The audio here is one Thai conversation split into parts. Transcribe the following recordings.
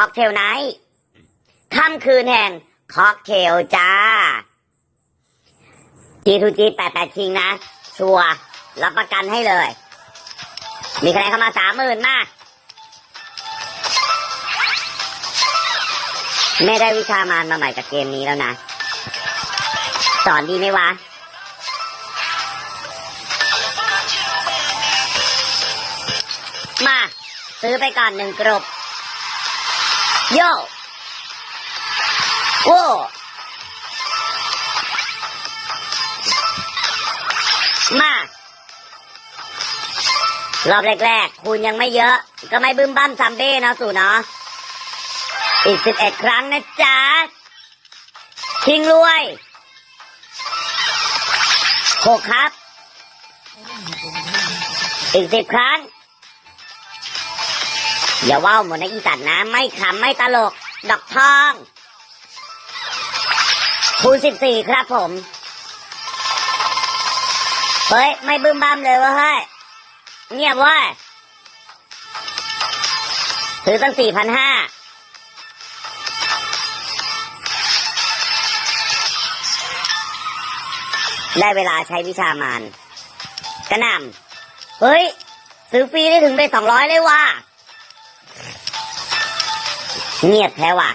ค็อกเทลไนท์ค่ำคืนแห่งค็อกเทลจ้า G2G 88คิงนะ ชัวร์รับประกันให้เลย มีคะแนนเข้ามาสามหมื่นมากแม่ได้วิชามานมาใหม่กับเกมนี้แล้วนะ สอนดีไหมวะมา ซื้อไปก่อนหนึ่งกรบ โยโอมารอบแรกๆ คุณยังไม่เยอะ ก็ไม่บึ้มบั้มซัมเบ้เนาะสู่เนาะอีกสิบเอ็ดครั้งนะจ๊ะคิงรวยหกครับ อีกสิบครั้ง อย่าว่าวหมดนะอีสัตว์นะ ไม่ขำไม่ตลก ดอกทองคูณสิบสี่ครับผม เฮ้ย ไม่บึ้มบ้ามเลยวะเฮ้ย เงียบว้ยซื้อตั้งสี่พันห้าได้เวลาใช้วิชามานกระหน่ำเฮ้ย ซื้อฟรีได้ถึงไปสองร้อยเลยว่ะ เงียบแท้ว่ะ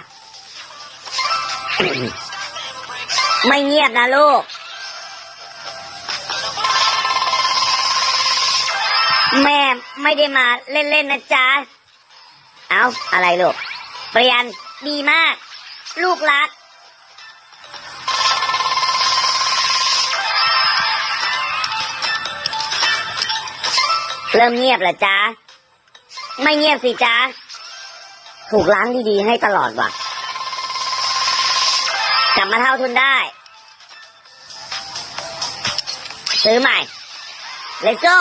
ไม่เงียบนะลูก แม่ไม่ได้มาเล่นๆนะจ๊ะ เอาอะไรลูก เปลี่ยนดีมาก ลูกรัก เริ่มเงียบเหรอจ๊ะ ไม่เงียบสิจ๊ะ ถูกล้างดีๆให้ตลอดว่ะ กลับมาเท่าทุนได้ ซื้อใหม่ let's go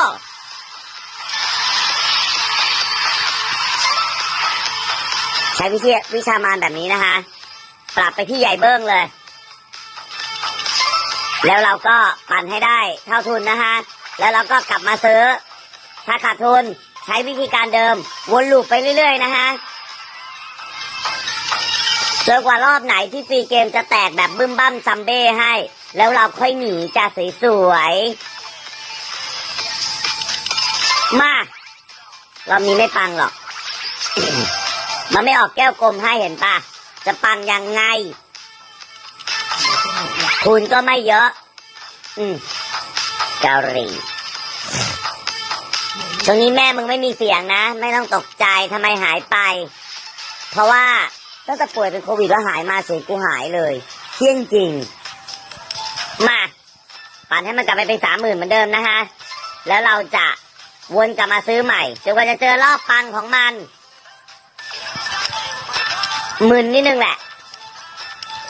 ใช้วิชาวิชามานแบบนี้นะคะ ปรับไปที่ใหญ่เบิ้งเลย แล้วเราก็ปั่นให้ได้เท่าทุนนะคะ แล้วเราก็กลับมาซื้อ ถ้าขาดทุนใช้วิธีการเดิม วนลูปไปเรื่อย ๆ นะคะ จนกว่ารอบไหนที่ฟรีเกมจะแตกแบบบึ้มบั้มซัมเบ้ให้ แล้วเราค่อยหนีจะสวยๆมารอบนี้ไม่ปังหรอก มันไม่ออกแก้วกลมให้เห็นปะจะปังยังไง คุณก็ไม่เยอะ อืมเกาหลีช่วงนี้แม่มึงไม่มีเสียงนะ ไม่ต้องตกใจทำไมหายไป เพราะว่า ตั้งแต่ป่วยเป็นโควิดแล้วหายมาเสียงกูหายเลยเที่ยงจริง มาปั่นให้มันกลับไปเป็นสามหมื่นเหมือนเดิมนะคะ แล้วเราจะวนกลับมาซื้อใหม่จนกว่าจะเจอรอบปังของมันหมื่นนิดนึงแหละ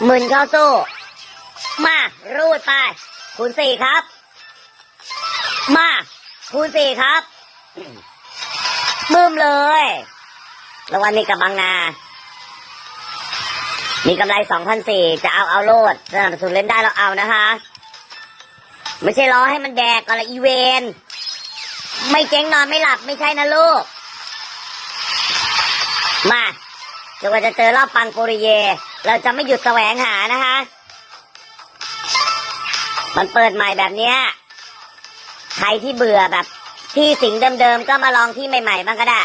หมื่นเข้าสู้ มารูดไป คูณสี่ครับ มาคูณสี่ครับบึ้มเลยรางวัลนี้กับบางนา มีกำไรสองพันสี่จะเอาเอาโลดสนับสนุนเล่นได้เราเอานะคะ ไม่ใช่รอให้มันแดกอะไรอีเวนไม่เจ๊งนอนไม่หลับไม่ใช่นะลูก มาเดี๋ยวว่าจะเจอรอบปังโปริเย เราจะไม่หยุดแสวงหานะคะ มันเปิดใหม่แบบเนี้ยใครที่เบื่อแบบที่สิงเดิมๆก็มาลองที่ใหม่ๆบ้างก็ได้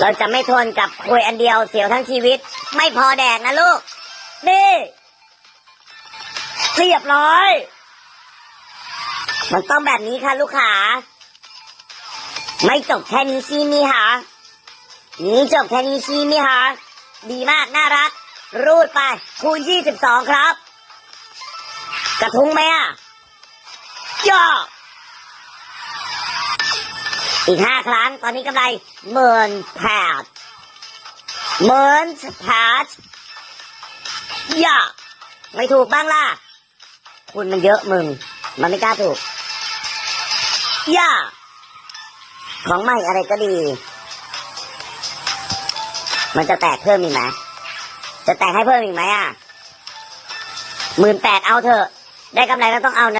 เราจะไม่ทนกับคุยอันเดียวเสียวทั้งชีวิต ไม่พอแดกนะลูก นี่เรียบร้อย มันต้องแบบนี้ค่ะลูกค้าไม่จบแค่นี้ซีมีค่ะนี่จบแค่นี้ซีมีค่ะดีมากน่ารัก รูดไป คูณยี่สิบสองครับ กระทุ้งไหมอะย่อ อีกห้าครั้งตอนนี้กำไรหมื่นแปดหมื่นแปดย่อไม่ถูกบ้างล่ะ คุณมันเยอะมึง มันไม่กล้าถูกย่าของใหม่อะไรก็ดี มันจะแตกเพิ่มอีกไหมจะแตกให้เพิ่มอีกไหมอะหมื่นแปดเอาเถอะ ได้กำไรก็ต้องเอานะ